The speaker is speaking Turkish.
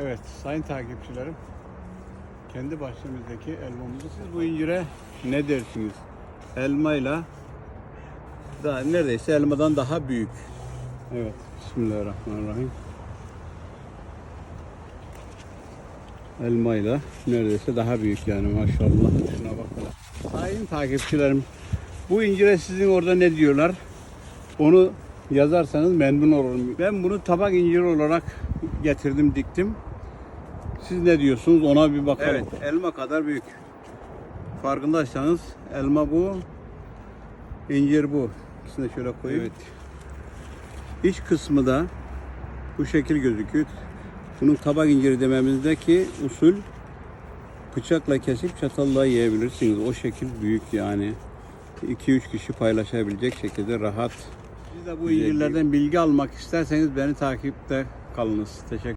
Evet sayın takipçilerim. Kendi bahçemizdeki elmamızı siz bu incire ne dersiniz? Elmayla daha neredeyse elmadan daha büyük. Evet. Bismillahirrahmanirrahim. Elmayla neredeyse daha büyük yani maşallah. Şuna bakın. Sayın takipçilerim. Bu incire sizin orada ne diyorlar? Onu yazarsanız memnun olurum. Ben bunu tabak inciri olarak getirdim, diktim. Siz ne diyorsunuz ona bir bakalım. Evet, elma kadar büyük. Farkındaysanız elma bu, incir bu. İkisini de şöyle koyayım. Evet. İç kısmı da bu şekil gözüküyor. Bunun tabak inciri dememizdeki usul bıçakla kesip çatalla yiyebilirsiniz. O şekil büyük yani. 2-3 kişi paylaşabilecek şekilde rahat. Siz de bu incirlerden bilgi almak isterseniz beni takipte kalınız. Teşekkür